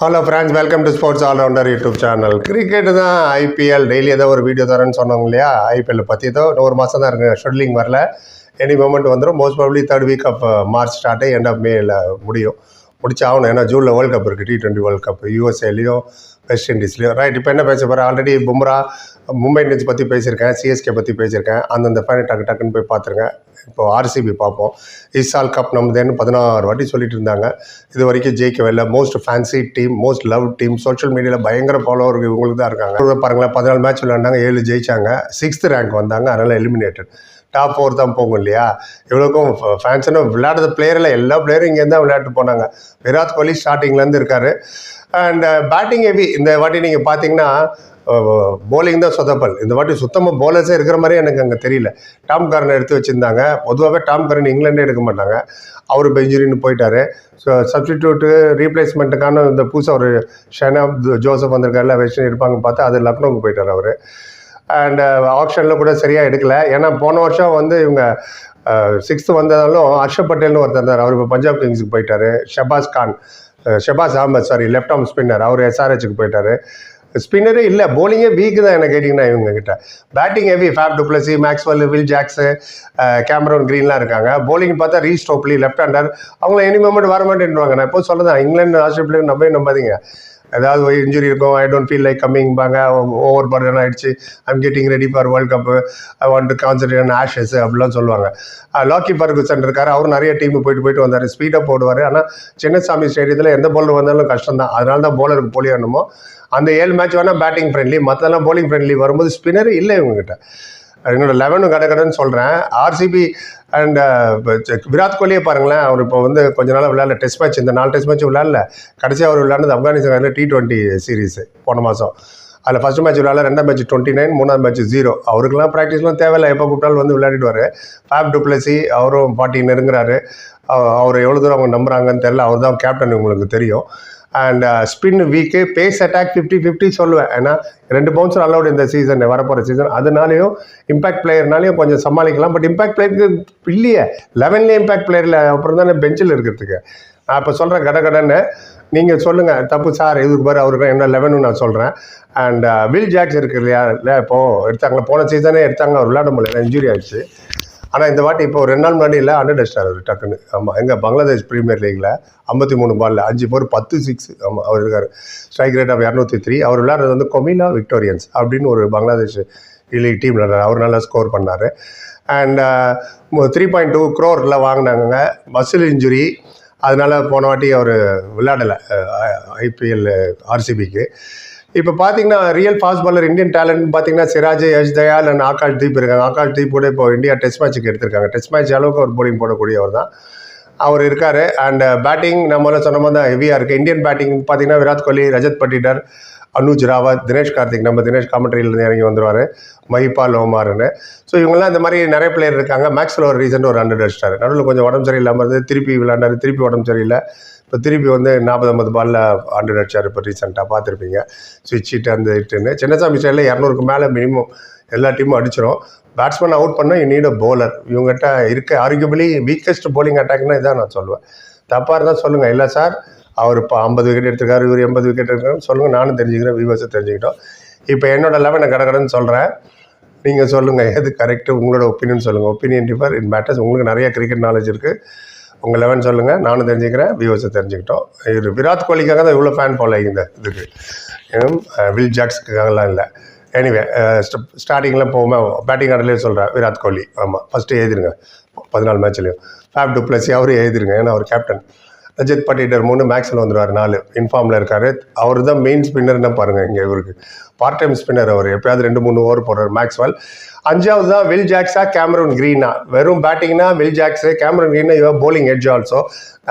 Hello friends welcome to sports allrounder YouTube channel cricket தான் IPL daily ஏதோ ஒரு video தரேன்னு சொன்னாங்க இல்லையா? ஐபிஎல் பற்றி ஏதோ ஒரு மாதம் தான் இருக்குது ஷெட்யூலிங் வரல. எனி மூமெண்ட் வந்துடும் most probably third week of March start end of மேல முடியும். முடிச்சு ஆகணும் ஏன்னா ஜூனில் வேர்ல்ட் கப் இருக்குது டி ட்வெண்ட்டி வேர்ல்ட் கப் யூஎஸ்ஏலையும் வெஸ்ட் இண்டீஸ்லையும் ரைட் இப்போ என்ன பேச போகிறேன் ஆல்ரெடி பும்ரா மும்பை இண்டியன்ஸ் பற்றி பேசியிருக்கேன் சிஎஸ்கே பற்றி பேசியிருக்கேன். அந்தந்த ஃபேனை டக்கு டக்குன்னு போய் பார்த்துருங்க. இப்போ ஆர்சிபி பார்ப்போம். இசால் கப் நம்மதேன்னு பதினாறு வாட்டி சொல்லிட்டு இருந்தாங்க. இது வரைக்கும் ஜெயிக்கவே இல்லை. Most fancy team most love team social மீடியாவில் பயங்கர ஃபாலோவர் இவங்களுக்கு தான் இருக்காங்க. பாருங்களேன் பதினாலு மேட்ச் விளையாண்டாங்க ஏழு ஜெயிச்சாங்க. சிக்ஸ்த் ரேங்க் வந்தாங்க அதனால் எலிமினேட்டட் டாப் ஃபோர் தான் போகும் இல்லையா? இவ்வளோக்கும் ஃபேன்ஸ்னு விளையாடுற பிளேயரில் எல்லா பிளேயரும் இங்கேருந்து தான் விளையாட்டு போனாங்க. விராட் கோலி ஸ்டார்டிங்லேருந்து இருக்காரு. அண்ட் பேட்டிங் ஹெவி இந்த வாட்டி நீங்கள் பார்த்தீங்கன்னா போலிங் தான் சொதப்பல். இந்த வாட்டி சுத்தமாக போலர்ஸே இருக்கிற மாதிரி எனக்கு அங்கே தெரியல. டாம் காரன் எடுத்து வச்சுருந்தாங்க. பொதுவாகவே டாம் காரன் இங்கிலாண்டே எடுக்க மாட்டாங்க. அவர் இப்போ இன்ஜுரின்னு போயிட்டாரு. ஸோ சப்ஸ்டிடியூட்டு ரீப்ளேஸ்மெண்ட்டுக்கான இந்த புதுசாக ஒரு ஷனாப் ஜோசப் வந்திருக்காருல வெஸ்டர்ன் இருப்பாங்க பார்த்தா அது லக்னோவுக்கு போயிட்டார் அவர். அண்ட் ஆப்ஷனில் uh, கூட சரியாக எடுக்கல. ஏன்னா போன வருஷம் வந்து இவங்க சிக்ஸ்த்து வந்ததாலும் ஹர்ஷப் பட்டேல்னு ஒருத்தர் இருந்தார். அவர் இப்போ பஞ்சாப் கிங்ஸுக்கு போயிட்டாரு. Shahbaz Khan Shahbaz Ahmed sorry left arm spinner அவர் எஸ்ஆர்ஹெச்சுக்கு போயிட்டாரு. ஸ்பின்னரே இல்லை. போலிங்கே வீக் தான் என்ன கேட்டிங்கன்னா இவங்க கிட்ட. Batting heavy Faf du Plessis Maxwell Will Jacks Cameron க்ரீன்லாம் இருக்காங்க. போலிங் பார்த்தா ரீ ஸ்டோப்லி லெஃப்ட் ஹேண்டர் அவங்கள எனி மூமெண்ட் வர மாட்டேன்றாங்க நான் இப்போ சொல்லதான் இங்கிலாந்து ஆஸ்திரேலியா நம்பவே நம்பாதீங்க. ஏதாவது ஒரு இன்ஜுரி இருக்கும் ஐ டோன்ட் ஃபீல் லைக் கம்மிங்பாங்க ஓவர் பர்டன் ஆகிடுச்சு I'm getting ready for world cup I want to concentrate on Ashes அப்படிலாம் சொல்லுவாங்க. லாக்கி பர்குசன் இருக்கார். அவர் நிறைய டீம் போயிட்டு போயிட்டு வந்தார். ஸ்பீடாக போடுவார் ஆனால் சின்னசாமி ஸ்டேடியத்தில் எந்த பவுலர் வந்தாலும் கஷ்டம் தான் அதனால தான் பவுலருக்கு போலி ஆடணுமோ அந்த ஏழு மேட்ச் வேணால் பேட்டிங் ஃப்ரெண்ட்லி மற்றெல்லாம் போலிங் ஃப்ரெண்ட்லி வரும்போது ஸ்பின்னர் இல்லை இவங்ககிட்ட என்னோட லெவனும் கடை கடைன்னு சொல்கிறேன் ஆர்சிபி அண்ட் uh, விராட் கோலியே பாருங்களேன். அவர் இப்போ வந்து கொஞ்ச நாள் விளையாடல. டெஸ்ட் மேட்ச் இந்த நாலு டெஸ்ட் மேட்ச் விளையாடல. கடைசியாக அவர் விளையாண்டது ஆப்கானிஸ்தான் டி டுவெண்ட்டி சீரீஸ் போன மாதம் அதில் ஃபஸ்ட் மேட்ச் விளையாட ரெண்டாம் மேட்ச் டுவெண்ட்டி நைன் மூணாவது மேட்ச் ஜீரோ அவருக்குலாம் ப்ராக்டிஸ்லாம் தேவையில்லை. எப்போ கூப்பிட்டாலும் வந்து விளையாடிடுவார். ஃபேப் டுப்ளசி அவரும் ஃபார்ட்டி நெருங்குறாரு. அவர் எவ்வளோ தூரம் அவங்க நம்புறாங்கன்னு தெரில அவர் தான் கேப்டன் உங்களுக்கு தெரியும். And spin weak pace attack fifty fifty சொல்லுவேன். ஏன்னா ரெண்டு பவுன்சர் அலௌட் இந்த சீசன் வரப்போகிற சீசன் அதனாலையும் இம்பாக்ட் பிளேயர்னாலையும் கொஞ்சம் சமாளிக்கலாம். பட் இம்பாக்ட் பிளேயருக்கு இல்லையே. லெவன்லேயே இம்பாக்ட் பிளேயரில் அப்புறம் தானே பெஞ்சில் இருக்கிறதுக்கு. நான் இப்போ சொல்கிறேன் கட கடன்னு. நீங்கள் சொல்லுங்கள் தப்பு சார் இதுக்கு பாரு அவருக்கு என்ன லெவனு நான் சொல்கிறேன் அண்ட் வில் ஜாக்ஸ் இருக்கு இல்லையா? இல்லை இப்போது எடுத்தாங்க. போன சீசனே எடுத்தாங்க அவர் விளையாட முடியல. இன்ஜுரி ஆயிடுச்சு. ஆனால் இந்த வாட்டி இப்போ ஒரு ரெண்டு நாள் முன்னாடி இல்லை அண்டர் அடிச்சிட்டார் அவர் டக்குன்னு. ஆமாம் எங்கள் பங்களாதேஷ் ப்ரீமியர் லீக்ல ஐம்பத்தி மூணு பால்ல அஞ்சு போர் பத்து சிக்ஸ் ஆமாம் அவர் இருக்கார். ஸ்ட்ரைக் ரேட் ஆஃப் இரநூத்தி த்ரீ அவர் விளையாடுறது வந்து கொமிலா விக்டோரியன்ஸ் அப்படின்னு ஒரு பங்களாதேஷ் லீக் டீம் விளையாடுறாரு. அவர் நல்லா ஸ்கோர் பண்ணார். அண்ட் த்ரீ பாயிண்ட் டூ க்ரோரில் வாங்கினாங்க மசில் இன்ஜுரி அதனால போன வாட்டி அவர் விளையாடலை ஐபிஎல் ஆர்சிபிக்கு இப்போ பார்த்தீங்கன்னா real fast bowler Indian talent பார்த்தீங்கன்னா சிராஜ் யஷ் தயால் அண்ட் ஆகாஷ் தீப் இருக்காங்க. ஆகாஷ் தீப் கூட இப்போ இந்தியா டெஸ்ட் மேட்ச்சுக்கு எடுத்திருக்காங்க. டெஸ்ட் மேட்ச் அளவுக்கு அவர் போலிங் போடக்கூடியவர் தான். அவர் இருக்கார். அண்ட் பேட்டிங் uh, நம்மளாம் சொன்ன மாதிரி தான் ஹெவியாக இருக்குது இந்தியன் பேட்டிங் பார்த்தீங்கன்னா விராட் கோலி ரஜத் பட்டிடர் அனுஜ் ராவத் தினேஷ் கார்த்திக் நம்ம தினேஷ் காமெண்ட்ரியிலேருந்து இறங்கி வந்துருவார். மஹிபால் ஓமார்னு. ஸோ இவங்கெல்லாம் இந்த மாதிரி நிறைய பிளேயர் இருக்காங்க. மேக்ஸில் ஒரு ரீசெண்ட் ஒரு ஹண்ட்ரட் அடிச்சிட்டாரு. நடுவில் கொஞ்சம் உடம்பு சரியில்லாமல் இருந்து திருப்பி விளாண்டாரு திருப்பி உடம்பு சரியில்லை. இப்போ திருப்பி வந்து நாற்பது ஐம்பது பாலில் ஹண்ட்ரட் அடிச்சார் இப்போ ரீசெண்டாக பார்த்துருப்பீங்க. ஸ்விட்ச் ஹிட் அந்த ஹிட்டுன்னு சின்னசாமி ஸ்டைலில் இரநூறுக்கு மேலே மினிமம் எல்லா டீமும் அடிச்சிடும் பேட்ஸ்மேன் அவுட் பண்ணால் you need இவங்ககிட்ட இருக்க ஆர்குபலி வீக்கஸ்ட் போலிங் அட்டாக்னா இதான் நான் சொல்லுவேன். தப்பாக இருந்தால் சொல்லுங்கள் இல்லை சார் அவர் இப்போ ஐம்பது விக்கெட் எடுத்திருக்காரு இவர் எண்பது விக்கெட் எடுத்துருக்காரு சொல்லுங்கள் நானும் தெரிஞ்சுக்கிறேன் வியூவர்ஸை தெரிஞ்சுக்கிட்டோம். இப்போ என்னோடய லெவனை கடகடன்னு சொல்கிறேன் நீங்கள் சொல்லுங்கள் எது கரெக்டு உங்களோட ஒப்பீனியன் சொல்லுங்கள் ஒப்பீனியன் டிஃபர் இன் மேட்டர்ஸ் உங்களுக்கு நிறைய கிரிக்கெட் நாலேஜ் இருக்குது உங்கள் லெவன் சொல்லுங்கள் நானும் தெரிஞ்சுக்கிறேன் வியூவர்ஸை தெரிஞ்சுக்கிட்டோம். இது விராட் கோலிக்காக தான் இவ்வளோ ஃபேன் ஃபாலோ இந்த இதுக்கு. இன்னும் வில் ஜாக்ஸ்க்காகலாம் இல்லை. எனிவே ஸ்டார்டிங்கில் போகும்போது பேட்டிங் ஆர்டர்லேயே சொல்கிறேன் விராட் கோலி. ஆமாம் ஃபஸ்ட்டு எழுதிருங்க. பதினாலு மேட்ச்லேயும் ஃபேப் டூ டுப்ளசி அவரும் எழுதிருங்க ஏன்னா அவர் கேப்டன் ரஜித் பட்டிடர் மூணு மேக்ஸில் வந்துடுவார் நாலு. இன்ஃபார்மில் இருக்கார். அவர் தான் மெயின் ஸ்பின்னர்னு பாருங்கள் இங்கே இவருக்கு. பார்ட் டைம் ஸ்பின்னர் அவர். எப்பயாவது ரெண்டு மூணு ஓவர் போடுறார். மேக்ஸ்வெல் அஞ்சாவது தான் வில் ஜாக்ஸா கேமரூன் க்ரீனா வெறும் பேட்டிங்னா வில் ஜாக்ஸு கேமரூன் கிரீனா இவன் போலிங் எட்ஜ் ஆல்சோ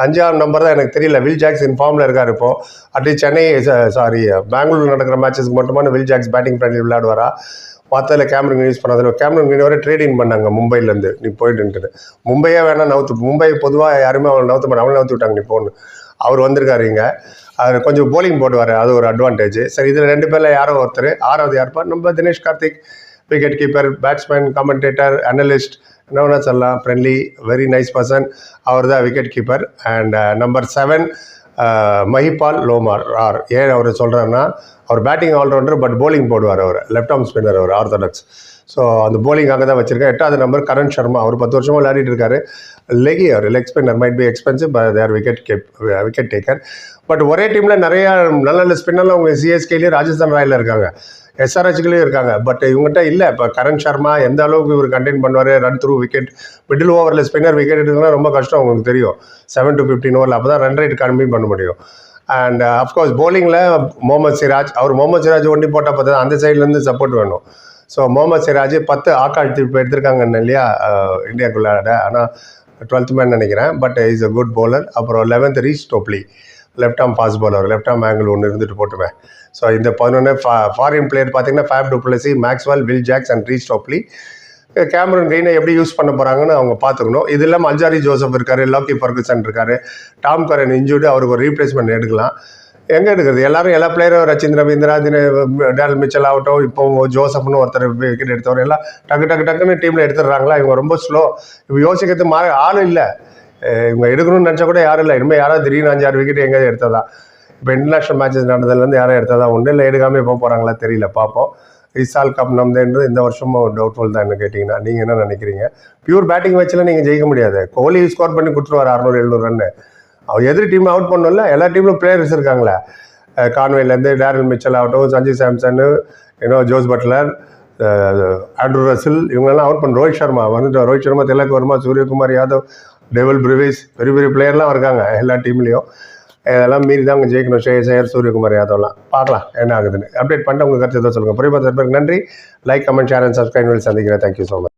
அஞ்சாவது நம்பர் தான் எனக்கு தெரியல. வில் ஜாக்ஸ் இன்ஃபார்மில் இருக்கார் இப்போ. அட்லீஸ்ட் சென்னை சாரி பெங்களூர் நடக்கிற மேட்சஸ்க்கு மட்டுமான வில் ஜாக்ஸ் பேட்டிங் பண்ணி விளையாடுவாரா? பார்த்ததில் கேமரன் யூஸ் பண்ணதில் கேமரன் கிரீன் வரை ட்ரேடிங் பண்ணாங்க மும்பைலேருந்து நீ போயிட்டுன்ட்டு மும்பையே வேணால் நவுத்து மும்பை பொதுவாக யாருமே அவனை நவுத்த மாட்டாங்க. அவனை நவுத்து விட்டாங்க. நீ போன்னு. அவர் வந்திருக்காரு இங்கே. அவர் கொஞ்சம் போலிங் போடுவார். அது ஒரு அட்வான்டேஜ் சரி இதில் ரெண்டு பேரில் யாரோ ஒருத்தர். ஆறாவது யாருப்பா? நம்ம Dinesh Karthik. Wicket keeper batsman commentator analyst என்ன வேணால் சொல்லலாம் ஃப்ரெண்ட்லி வெரி நைஸ் பர்சன் அவர் தான் wicket keeper and number seven Mahipal Lomror R ஏன் அவர் சொல்கிறாருன்னா அவர் பேட்டிங் ஆல்ரவுண்டர் பட் போலிங் போடுவார் அவர். லெஃப்ட் ஆர்ம் ஸ்பின்னர் அவர் ஆர்த்தடாக்ஸ் ஸோ அந்த போலிங் அங்கே தான் வச்சிருக்கேன் எட்டாவது நம்பர் கரண் சர்மா. அவர் பத்து வருஷமாக விளையாடிட்டு இருக்காரு. Leggie our leg spinner might be expensive but there wicket cap wicket taker but ஒரே டீமில் நிறையா நல்ல நல்ல ஸ்பின்னர்லாம் அவங்க சிஎஸ்கேலேயே ராஜஸ்தான் ராயலில் இருக்காங்க. எஸ்ஆர்ஹெச்லேயும் இருக்காங்க. பட் இவங்ககிட்ட இல்லை. இப்போ கரண் சர்மா எந்த அளவுக்கு இவர் கண்டெயின் பண்ணுவார்? ரன் த்ரூ விக்கெட் மிடில் ஓவரில் ஸ்பின்னர் விக்கெட் எடுக்கணும்னா ரொம்ப கஷ்டம் உங்களுக்கு தெரியும். செவன் டு ஃபிஃப்டின் ஓவரில் அப்போ தான் ரன் ரேட் கம்மி பண்ண முடியும். அண்ட் அஃப்கோர்ஸ் போலிங்கில் முகமது சிராஜ் அவர் முகமது சிராஜ் ஒண்டி போட்டால் பார்த்தா அந்த சைட்லேருந்து சப்போர்ட் வேணும். ஸோ முகமது சிராஜ் பத்து ஆக்காழ்த்தி இப்போ எடுத்திருக்காங்க இல்லையா? Uh, இந்தியாக்குள்ளாட ஆனால் டுவெல்த் மேன் நினைக்கிறேன். But is a good bowler அப்புறம் eleventh Reece Topley. Left arm pace bowler left arm angle ஒன்று இருந்துட்டு போட்டுவேன் ஸோ இந்த பதினொன்று ஃபா ஃபாரின் பிளேயர் பார்த்தீங்கன்னா Faf du Plessis Maxwell Will Jacks and Reece Topley Cameron கெயினை எப்படி யூஸ் பண்ண போகிறாங்கன்னு அவங்க பார்த்துக்கணும். இது இல்லாமல் அல்ஜாரி ஜோசப் இருக்கார் லாக்கி ஃபர்குசன் இருக்கார் டாம் கரன் இன்ஜூர்டு அவருக்கு ஒரு ரீப்ளேஸ்மெண்ட் எடுக்கலாம். எங்கே எடுக்கிறது? எல்லாரும் எல்லா பிளேயரும் ரச்சின் ரவீந்திரா தின டேல் மிச்சல் ஆகட்டும் இப்போ ஜோசப்னு ஒருத்தர் விக்கெட் எடுத்தவர் எல்லாம் டக்கு டக்கு டக்குன்னு டீமில் எடுத்துடுறாங்களா? இவங்க ரொம்ப ஸ்லோ இப்போ யோசிக்கிறது மா ஆள் இல்லை. இவங்க எடுக்கணும்னு நினச்சா கூட யாரும் இல்லை. இனிமேல் யாராவது திடீர்னு அஞ்சாறு விக்கெட் எங்கேயாவது எடுத்ததா? இப்போ இன்டர்நேஷனல் மேட்சஸ் நடந்ததுலேருந்து யாரும் எடுத்ததா ஒன்று இல்லை எடுக்காமல் போக போகிறாங்களா தெரியல பார்ப்போம் இசால் கப் நம்மதுன்றது இந்த வருஷமும் டவுட்ஃபுல் தான் என்ன கேட்டிங்கன்னா நீங்கள் என்ன நினைக்கிறீங்க? பியூர் பேட்டிங் வச்சுலாம் நீங்கள் ஜெயிக்க முடியாது. கோலி ஸ்கோர் பண்ணி கொடுத்துருவார் அறநூறு எழுநூறு ரன்னு அவர் எதிர் டீம் அவுட் பண்ணல எல்லா டீம்லும் பிளேயர்ஸ் இருக்காங்களே. கான்வேலேருந்து டேரல் மிச்சல் ஆகட்டும் சஞ்சு சாம்சன் இன்னும் ஜோஸ் பட்லர் ஆண்ட்ரூ ரசில் இவங்களெல்லாம் அவுட் பண்ண ரோஹித் சர்மா வந்துட்டு ரோஹித் சர்மா திலக் வர்மா சூரியகுமார் யாதவ் டெவல் பிரிவிஸ் பெரிய பெரிய பிளேயர்லாம் இருக்காங்க எல்லா டீம்லேயும் இதெல்லாம் மீறி தான் அவங்க ஜெயிக்கணும். ஸ்ரேயஸ் ஐயர் சூரியகுமார் யாதவ்லாம். பார்க்கலாம் என்ன ஆகுதுன்னு. அப்டேட் பண்ணிட்டு உங்கள் கருத்து எதாவது சொல்லுங்கள் புரியுமா நன்றி. Like comment share and subscribe சந்திக்கிறேன். Thank you so much